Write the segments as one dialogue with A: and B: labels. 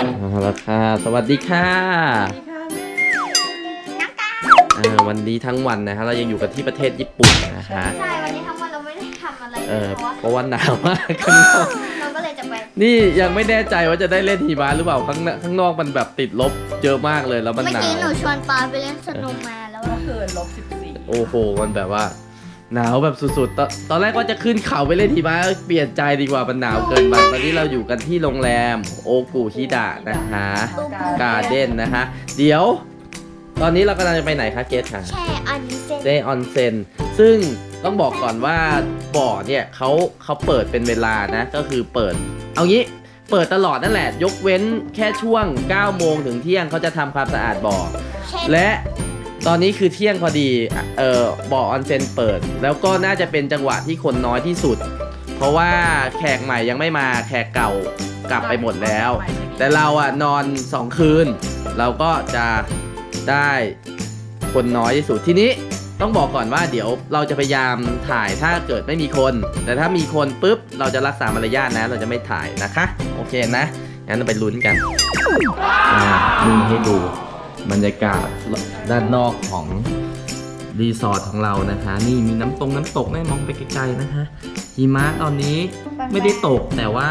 A: เอาละค่ะ สวัสดีค่ะอ่าวันนี้ทั้งวันนะฮะเรายังอยู่กันที่ประเทศญี่ปุ่นนะฮะ
B: ใช่ วันนี้ทั้งวันเราไม่ได้ทำอะไร
A: เอ
B: เลย
A: อ
B: เพราะว่า
A: เพราะว่าหนาวมากข้างนอก
B: เราก็เลยจะไป
A: นี่ยังไม่แน่ใจว่าจะได้เล่นหิมะหรือเปล่าข้างนข้างนอกมันแบบติดลบเยอะมากเลยแล้วมัน
B: เมื่อ
A: หนา
B: กี้
A: ว
B: หนูชวนปาไปเล่นสนุกมาแล้ว
C: ก็
B: อะ
C: คือลบสิบสี่
A: โอ้โห มันแบบว่า หนาวแบบสุดๆตอนตอนแรกว่าจะขึ้นเขาไปเล่นหิมะเปลี่ยนใจดีกว่ามันหนาวเกินไปตอนนี้เราอยู่กันที่โรงแรมโอกุฮิดะนะคะการ์เด้นนะฮะเดี๋ยว ตอนนี้เรากำลังจะไปไหนคะเกสค่ะ
B: แช่อันเซ็น
A: เดออนเซนซึ่งต้องบอกก่อนว่าบ่อเนี่ยเขาเขาเปิดเป็นเวลานะ ก็คือเปิด เอางี้เปิดตลอดนั่นแหละ ยกเว้นแค่ช่วง 9 โมงถึงเที่ยงเขาจะทำความสะอาดบ่อ
B: เช่
A: และ ตอนนี้คือเที่ยงพอดีอะเออบ่อออนเซนเปิด แล้วก็น่าจะเป็นจังหวะที่คนน้อยที่สุด เพราะว่าแขกใหม่ยังไม่มาแขกเก่ากลับไปหมดแล้ว แต่เราอะนอน2คืน เราก็จะได้คนน้อยที่สุดทีนี้ต้องบอกก่อนว่าเดี๋ยวเราจะพยายามถ่ายถ้าเกิดไม่มีคน แต่ถ้ามีคนปุ๊บเราจะรักษามารยาทนะ เราจะไม่ถ่ายนะคะ โอเคนะงั้นเราไปลุ้นกันอ่านี่ให้ดู บรรยากาศด้านนอกของรีสอร์ทของเรานะคะ นี่มีน้ำตรงน้ำตกให้มองไปไกลๆนะคะหิมะตอนนี้ไม่ได้ตกแต่ว่า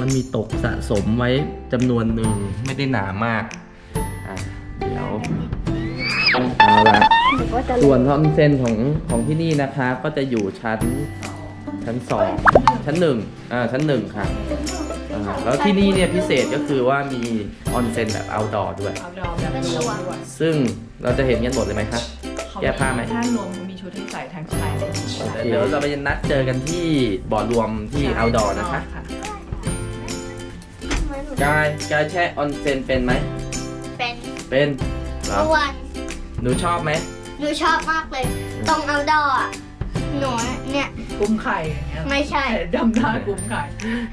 A: มันมีตกสะสมไว้จำนวนหนึ่งไม่ได้หนามากอะเดี๋ยวเอาละส่วนท่อนเส้นของของที่นี่นะคะ ก็จะอยู่ชั้นชั้นสองชั้นหนึ่งอ่าชั้นหนึ่งค่ะ แล้วที่นี่เนี่ยพิเศษก็คือว่ามีออนเซ็นแบบ outdoor ด้วย
C: เอาดอมแบบรวมด้วย
A: ซึ่งเราจะเห็นกันหมดเลยไหมคะ แก้ผ้าไหม
C: ถ้ารวมเขามีชุดให้ใส่ทั้งชายและหญิง
A: โอเคเดี๋ยวเราไปนัดเจอกันที่บ่อรวมที่ outdoor นะคะกายกายแช่ออนเซ็นเป็นไหม
B: เป็น
A: เป็นเหรอ
B: เมื่อวัน
A: หนูชอบไหม
B: หนูชอบมากเลย ตรงเอาดออะหนูเนี่ย
C: กุมไข่อย่างเงี้ย
B: ไม่ใช่
C: ดำหน้ากุมไข่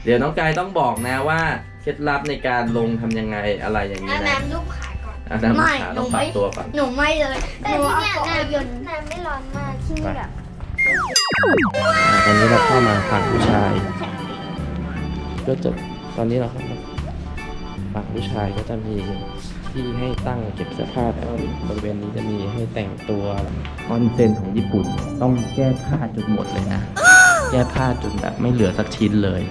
A: เดี๋ยวน้องกายต้องบอกนะว่าเคล็ดลับในการลงทำยังไงอะไรอย่างนี้
B: เอา
A: นะ
B: น้ำลูกขาก่อน
A: อะน้ำ
B: ไม่
A: ขา
B: หนู
A: ต้องปรับ
B: ไม่
A: ตัวก่อน
B: หนูไม่เลย
D: แต่
B: หนู
D: ที่
B: เอา
D: เนี่ย
B: เกาะยนต์
D: น้ำไม่ร้อนมากที่นี่แบบ
A: ตอนนี้เราเข้ามาฝั่งผู้ชาย ก็จะตอนนี้เราเข้ามา ฝั่งผู้ชายก็จะมีที่ให้ตั้งเก็บเสื้อผ้าแต่ว่าบริเวณนี้จะมีให้แต่งตัวออนเซ็นของญี่ปุ่นต้องแก้ผ้าจนหมดเลยนะ แก้ผ้าจนแบบไม่เหลือสักชิ้นเลย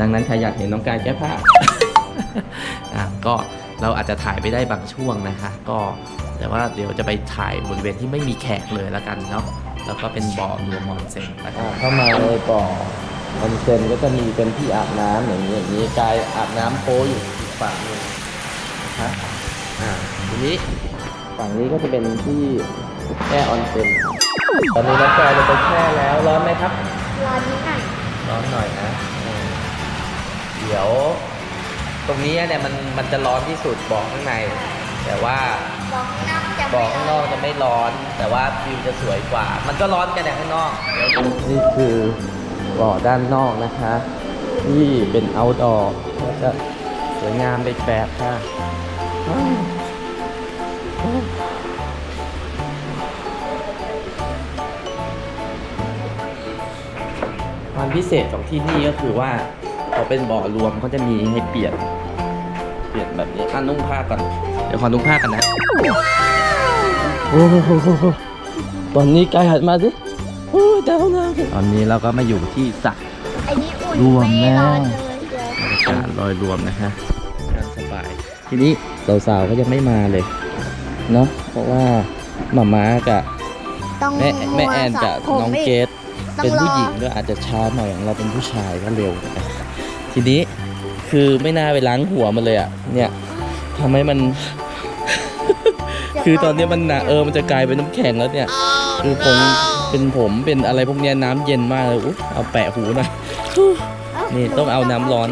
A: ดังนั้นใครอยากเห็นน้องกายแก้ผ้าอะก็เราอาจจะถ่ายไปได้บางช่วงนะคะ ก็แต่ว่าเดี๋ยวจะไปถ่ายบริเวณที่ไม่มีแขกเลยแล้วกันเนาะแล้วก็เป็นบ่อรวมออนเซ็นเข้ามาในบ่อออนเซ็นก็จะมีเป็นที่อาบน้ำอย่างนี้อย่างนี้กายอาบน้ำโป๊อยู่อีก ฝั่งหนึงนะอ่าทีนี้ฝั่งนี้ก็จะเป็นที่แช่ออนเซ็นตอนนี้น้องกายจะไปแช่แล้วร้อนไหมครับ
B: ร้อนนิดหน่อย
A: ร้อนหน่อยนะอืมเดี๋ยว ตรงนี้เนี่ยมันมันจะร้อนที่สุดบอกข้างใน แต่ว่า
B: บอกข้างนอกจะ
A: บอ
B: ไม่
A: กข้างน
B: ร้
A: อ
B: อกน
A: จะไม่ร้อน แต่ว่าวิวจะสวยกว่า มันก็ร้อนกันแต่ข้างนอกนี่คือบ่อด้านนอกนะคะ ที่เป็น outdoor ก็จะ สวยงามไปแบบค่ะความพิเศษของที่นี่ก็คือว่าเขาเป็นบ่อรวมเขาจะมีให้เปลี่ยน เปลี่ยนแบบนี้อะนุ่งผ้าก่อนเดี๋ยวขอนุ่งผ้ากันนะโอ้โหตอนนี้กายหันมาสิโอ้เดาวนะตอนนี้เราก็มาอยู่ที่สระ
B: อันนี้อุ่น
A: รวม
B: ไม่ร้อน
A: แน่
B: เลยเดี๋ยว
A: อากาศลอ ยรวมนะฮะการสบาย ทีนี้สาวๆก็ยังไม่มาเลยเนาะเพราะว่าหมาม้ากับ
B: ต้อง
A: แม่แม่แอนกับ
B: มัวสระผม
A: น้อง
B: อี
A: เกด
B: ต้อง
A: เป็นผู้
B: รอ
A: หญิงด้วยอาจจะช้าหน่อยของเราเป็นผู้ชายก็เร็วนะทีนี้คือไม่น่าไปล้างหัวมันเลยอะเนี่ยทำให้มัน คือตอนนี้มันหนาเออมันจะกลายเป็นน้ำแข็งแล้วเนี่ย คือผมเป็นผมเป็นอะไรพวกเนี้ยน้ำเย็นมากเลยอุ๊ยเอาแปะหูหน่อยนี่ต้องเอาน้ำร้อน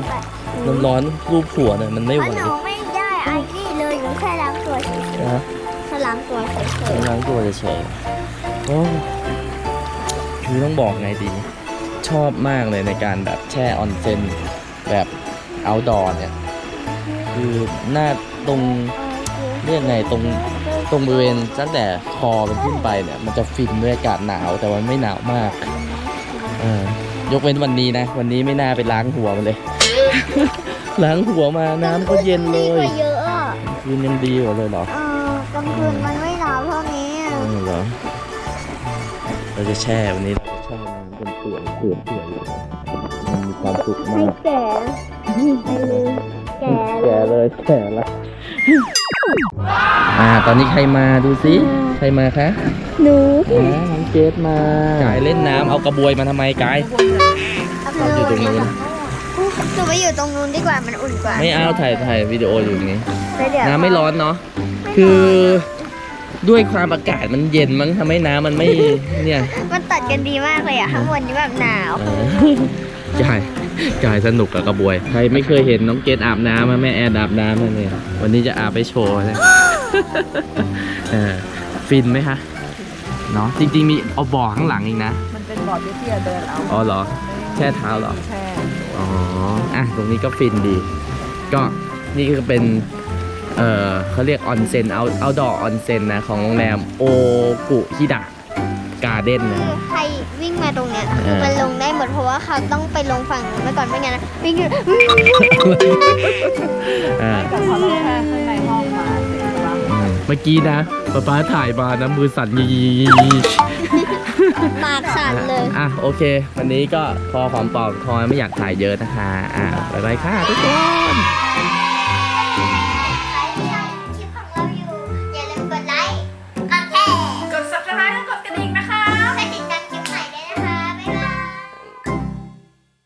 A: น้ำร้อนรูปหัวหน่อยมันไม่ไหว
B: หนูไม่ได้ไอ้นี่เลยหนูแค่ล้างตัวเฉย
A: นะ
B: ๆแค่ล้างตัวเฉย
A: ล้างตัวเฉยๆโอ้คือต้องบอกไงดี ชอบมากเลยในการแบบแช่ออนเซ็นแบบเอาดอเนี่ย คือหน้าตรงเรียกไงตรงตรงบริเวณตั้งแต่คอเป็นขึ้นไปเนี่ย มันจะฟินด้วยอากาศหนาวแต่ว่าไม่หนาวมากเออยกเว้นวันนี้นะ วันนี้ไม่น่าไปล้างหัวมันเลย เพหลังหัวมาน้ำก็เย็นเล
B: ดีก
A: ย
B: ว่าเยอะอะ
A: คืนยังดีกว่าเลยเหรอ
B: เออกลางคืนมันไม่หนาวเท่านี้อะ
A: เออเหรอเราจะแช่วันนี้เราจะแช่น้ำเป็นเปื่อยเปื่อยเปื่อยเลยมันมีความสุข
B: ให้
A: มาก
B: แก่ไปเลยแก่
A: แก่เลยแก่ละอ่า ตอนนี้ใครมาดูซิใครมาคะ
B: หนู
A: อ่าน้องเกดมากายเล่นน้ำเอากระบวยมาทำไมกายเราอยู่ตรงนู้น
B: หนูไปอยู่ตรงนู้นดีกว่ามันอุ่นกว่า
A: ไม่เอาถ่ายถ่ายวิดีโออยู่ตรงนี้
B: ไปเดี๋ยว
A: น้ำไม่ร้อนเนาะคือด้วยความอากาศมันเย็นมั้งทำให้น้ำมันไม่ เนี่ย
B: มันตัดกันดีมากเลยอะข้างบนนี่แบบหนาว
A: เออกายกายสนุกกับกระบวย ใครไม่เคยเห็นน้องเกดอาบน้ำอะแม่แอนอาบน้ำนั่นเลยวันนี้จะอาบไปโชว์นะเออฟินไหมคะเนาะจริงๆมีเอาบ่อข้างหลังอีกนะ
C: มันเป็นบอร์ดที่เดินเอา
A: อ๋อเหรอ แช่เท้าเหรอ
C: แช่
A: อ๋อ อะ ตรงนี้ก็ฟินดี ก็นี่ก็เป็น เอ่อเขาเรียกออนเซ็นเอาเอาดอออนเซ็นนะ ของโรงแรมโอกุฮิดะการ์เด้นนะ
B: คือใครวิ่งมาตรงเนี้ย
A: เออ
B: มันลงได้หมดเพราะว่าเขาต้องไปลงฝั่งนู้นไปก่อนไม่งั้นนะวิ่งอยู่
A: อ่า
C: แต่พอเราแช่ข้างในห้องมาเสร็จแล้ว
A: อืมเมื่อกี้นะป๊าป๊าถ่ายมานะมือสั่นยี
B: ปากสั่นเลย
A: อะโอเค วันนี้ก็พอหอมปอกคอไม่อยากถ่ายเยอะนะคะ อะบ๊ายบายค่ะทุกคน